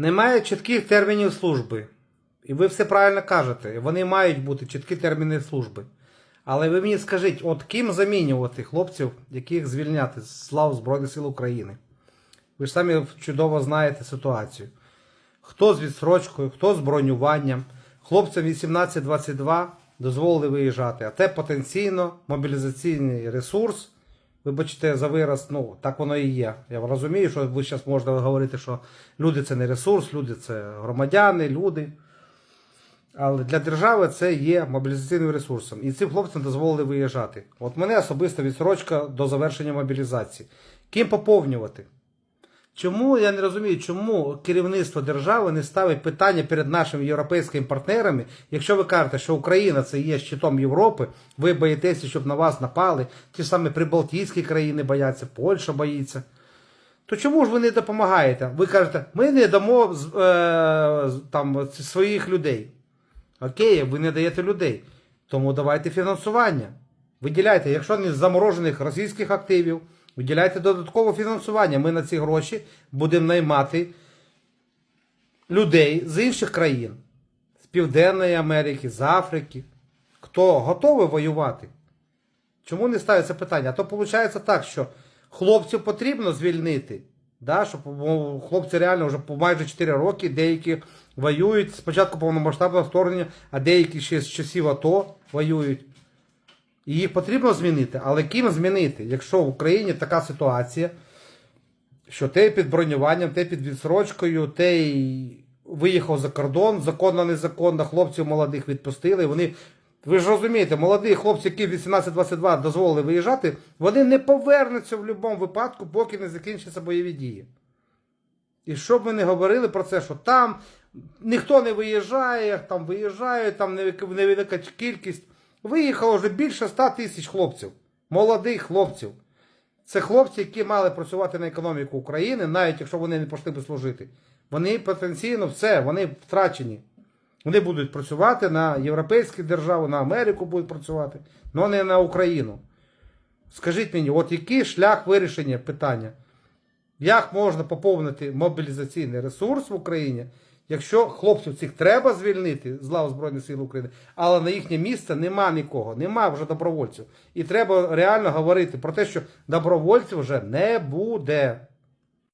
Немає чітких термінів служби. І ви все правильно кажете. Вони мають бути чіткі терміни служби. Але ви мені скажіть, от ким замінювати хлопців, яких звільняти з лав Збройних сил України? Ви ж самі чудово знаєте ситуацію. Хто з відсрочкою, хто з бронюванням. Хлопцям 18-22 дозволили виїжджати, а те потенційно мобілізаційний ресурс. Вибачте за вираз, ну так воно і є. Я розумію, що ви зараз можете говорити, що люди це не ресурс, люди це громадяни, люди. Але для держави це є мобілізаційним ресурсом. І цим хлопцям дозволили виїжджати. От мене особисто відсрочка до завершення мобілізації. Ким поповнювати? Чому я не розумію, чому керівництво держави не ставить питання перед нашими європейськими партнерами, якщо ви кажете, що Україна це є щитом Європи, ви боїтеся, щоб на вас напали, ті ж самі прибалтійські країни бояться, Польща боїться. То чому ж ви не допомагаєте? Ви кажете, ми не дамо е, там, своїх людей. Окей, ви не даєте людей. Тому давайте фінансування. Виділяйте, якщо не з заморожених російських активів, виділяйте додаткове фінансування. Ми на ці гроші будемо наймати людей з інших країн, з Південної Америки, з Африки. Хто готовий воювати? Чому не ставиться питання? А то виходить так, що хлопців потрібно звільнити. Да, щоб хлопці реально вже майже 4 роки, деякі воюють спочатку повномасштабного вторгнення, а деякі ще з часів АТО воюють. І їх потрібно змінити. Але ким змінити, якщо в Україні така ситуація, що те під бронюванням, те під відсрочкою, те виїхав за кордон, законно, незаконно, хлопців молодих відпустили. Вони, ви ж розумієте, молоді хлопці, які в 18-22 дозволили виїжджати, вони не повернуться в будь-якому випадку, поки не закінчаться бойові дії. І щоб ми не говорили про це, що там ніхто не виїжджає, там виїжджають, там невелика кількість. Виїхало вже більше 100 тисяч хлопців, молодих хлопців. Це хлопці, які мали працювати на економіку України, навіть якщо вони не пішли би служити. Вони потенційно все, вони втрачені. Вони будуть працювати на європейські держави, на Америку будуть працювати, але не на Україну. Скажіть мені, от який шлях вирішення питання? Як можна поповнити мобілізаційний ресурс в Україні, якщо хлопців цих треба звільнити з лав Збройних сил України, але на їхнє місце нема нікого, нема вже добровольців. І треба реально говорити про те, що добровольців вже не буде.